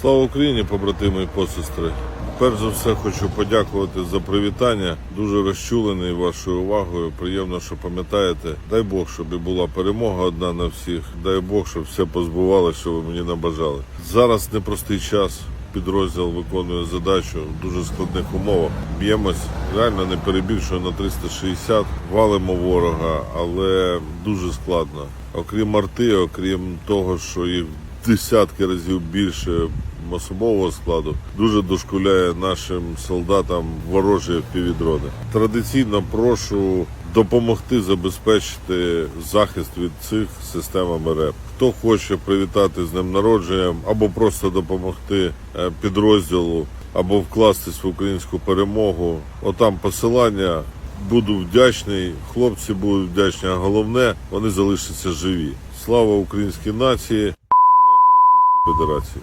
Слава Україні, побратими і посестри. Перш за все хочу подякувати за привітання. Дуже розчулений вашою увагою. Приємно, що пам'ятаєте. Дай Бог, щоб і була перемога одна на всіх. Дай Бог, щоб все позбувалося, що ви мені набажали. Зараз непростий час. Підрозділ виконує задачу в дуже складних умовах. Б'ємось реально не перебільшую на 360, валимо ворога, але дуже складно. Окрім арти, окрім того, що їх десятки разів більше особового складу, дуже дошкуляє нашим солдатам ворожі півдрони. Традиційно прошу допомогти забезпечити захист від цих системами РЕП. Хто хоче привітати з днем народженням або просто допомогти е, підрозділу, або вкластись в українську перемогу. Отам посилання. Буду вдячний, хлопці будуть вдячні, а головне, вони залишаться живі. Слава українській нації, Федерації.